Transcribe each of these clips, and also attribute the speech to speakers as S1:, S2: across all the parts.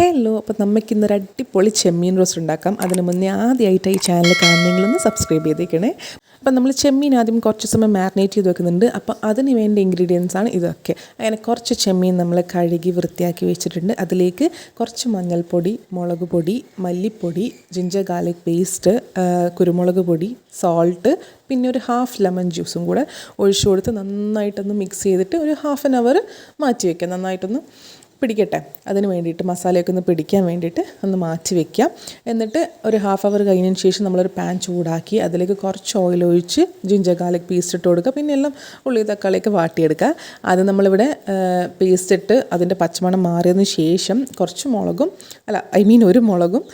S1: Hello അപ്പോൾ നമുക്ക് ഇന്നൊരു അടിപൊളി ചെമ്മീൻ റോസ്റ്റ് ഉണ്ടാക്കാം. അതിന് മുന്നേ ആദ്യമായിട്ട് ഈ ചാനൽ കാണുന്നെങ്കിലൊന്ന് സബ്സ്ക്രൈബ് ചെയ്തേക്കണേ. അപ്പം നമ്മൾ ചെമ്മീൻ ആദ്യം കുറച്ച് സമയം മാരിനേറ്റ് ചെയ്ത് വെക്കുന്നുണ്ട്. അപ്പോൾ അതിന് വേണ്ട ഇൻഗ്രീഡിയൻസ് ആണ് ഇതൊക്കെ. അങ്ങനെ കുറച്ച് ചെമ്മീൻ നമ്മൾ കഴുകി വൃത്തിയാക്കി വെച്ചിട്ടുണ്ട്. അതിലേക്ക് കുറച്ച് മഞ്ഞൾപ്പൊടി മുളക് പൊടി മല്ലിപ്പൊടി ജിഞ്ചർ ഗാർലിക് പേസ്റ്റ് കുരുമുളക് പൊടി സോൾട്ട് പിന്നെ ഒരു ഹാഫ് ലെമൺ ജ്യൂസും കൂടെ ഒഴിച്ചു കൊടുത്ത് നന്നായിട്ടൊന്ന് മിക്സ് ചെയ്തിട്ട് ഒരു ഹാഫ് ആൻ അവർ മാറ്റി വയ്ക്കാം നന്നായിട്ടൊന്ന് പിടിക്കട്ടെ. അതിന് വേണ്ടിയിട്ട് മസാലയൊക്കെ ഒന്ന് പിടിക്കാൻ വേണ്ടിയിട്ട് ഒന്ന് മാറ്റി വെക്കാം. എന്നിട്ട് ഒരു ഹാഫ് അവർ കഴിഞ്ഞതിന് ശേഷം നമ്മളൊരു പാൻ ചൂടാക്കി അതിലേക്ക് കുറച്ച് ഓയിൽ ഒഴിച്ച് ജിഞ്ചർ ഗാർലിക് പേസ്റ്റ് ഇട്ട് കൊടുക്കുക. പിന്നെ എല്ലാം ഉള്ളി തക്കാളിയൊക്കെ വാട്ടിയെടുക്കുക. അത് നമ്മളിവിടെ പേസ്റ്റ് ഇട്ട് അതിന്റെ പച്ചമണം മാറിയതിന് ശേഷം കുറച്ച് മുളകും അല്ല ഐ മീൻ ഒരു മുളകും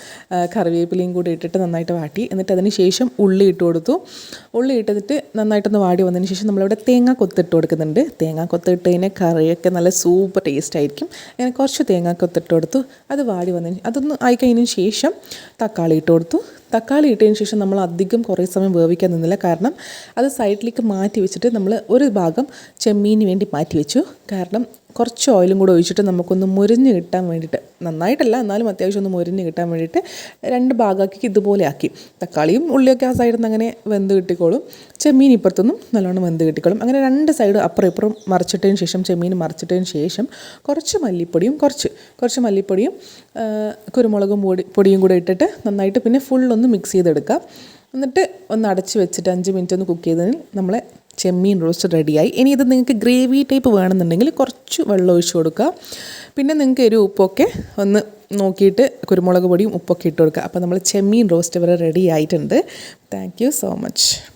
S1: കറിവേപ്പിലയും കൂടി ഇട്ടിട്ട് നന്നായിട്ട് വാട്ടി. എന്നിട്ട് അതിന് ശേഷം ഉള്ളി ഇട്ട് കൊടുത്തു. ഉള്ളി ഇട്ടിട്ട് നന്നായിട്ടൊന്ന് വാടി വന്നതിന് ശേഷം നമ്മളിവിടെ തേങ്ങ കൊത്തിട്ട് കൊടുക്കുന്നുണ്ട്. തേങ്ങ കൊത്തിട്ട് കഴിഞ്ഞാൽ കറിയൊക്കെ നല്ല സൂപ്പർ ടേസ്റ്റ് ആയിരിക്കും. അങ്ങനെ കുറച്ച് തേങ്ങ കൊത്തിട്ട് കൊടുത്തു. അത് വാടി വന്നതിന് അതൊന്ന് ആയി കഴിഞ്ഞതിന് ശേഷം തക്കാളി ഇട്ട് കൊടുത്തു. തക്കാളി ഇട്ടതിന് ശേഷം നമ്മൾ അധികം കുറേ സമയം വേവിക്കാൻ നിന്നില്ല. കാരണം അത് സൈഡിലേക്ക് മാറ്റി വെച്ചിട്ട് നമ്മൾ ഒരു ഭാഗം ചെമ്മീന് വേണ്ടി മാറ്റി വെച്ചു. കാരണം കുറച്ച് ഓയിലും കൂടെ ഒഴിച്ചിട്ട് നമുക്കൊന്ന് മുരിഞ്ഞ് കിട്ടാൻ വേണ്ടിയിട്ട് നന്നായിട്ടല്ല എന്നാലും അത്യാവശ്യം ഒന്ന് മുരിഞ്ഞ് കിട്ടാൻ വേണ്ടിയിട്ട് രണ്ട് ഭാഗമാക്കി ഇതുപോലെ ആക്കി. തക്കാളിയും ഉള്ളിയൊക്കെ ആ സൈഡിൽ നിന്ന് അങ്ങനെ വെന്ത് കിട്ടിക്കോളും. ചെമ്മീൻ ഇപ്പുറത്തുനിന്നും നല്ലോണം വെന്ത് കിട്ടിക്കോളും. അങ്ങനെ രണ്ട് സൈഡ് അപ്പുറം ഇപ്പുറം മറിച്ചിട്ടതിന് ശേഷം ചെമ്മീൻ മറിച്ചിട്ടതിന് ശേഷം കുറച്ച് മല്ലിപ്പൊടിയും കുറച്ച് കുറച്ച് മല്ലിപ്പൊടിയും കുരുമുളകും പൊടി പൊടിയും കൂടെ ഇട്ടിട്ട് നന്നായിട്ട് പിന്നെ ഫുള്ളൊന്ന് മിക്സ് ചെയ്തെടുക്കുക എന്നിട്ട് ഒന്ന് അടച്ച് വെച്ചിട്ട് അഞ്ച് മിനിറ്റ് ഒന്ന് കുക്ക് ചെയ്തതിന് നമ്മളെ ചെമ്മീൻ റോസ്റ്റ് റെഡിയായി. ഇനി ഇത് നിങ്ങൾക്ക് ഗ്രേവി ടൈപ്പ് വേണമെന്നുണ്ടെങ്കിൽ കുറച്ച് വെള്ളം ഒഴിച്ച് കൊടുക്കുക. പിന്നെ നിങ്ങൾക്ക് ഒരു ഉപ്പൊക്കെ ഒന്ന് നോക്കിയിട്ട് കുരുമുളക് പൊടിയും ഉപ്പൊക്കെ ഇട്ട് കൊടുക്കുക. അപ്പോൾ നമ്മൾ ചെമ്മീൻ റോസ്റ്റ് വരെ റെഡി ആയിട്ടുണ്ട്. Thank you so much.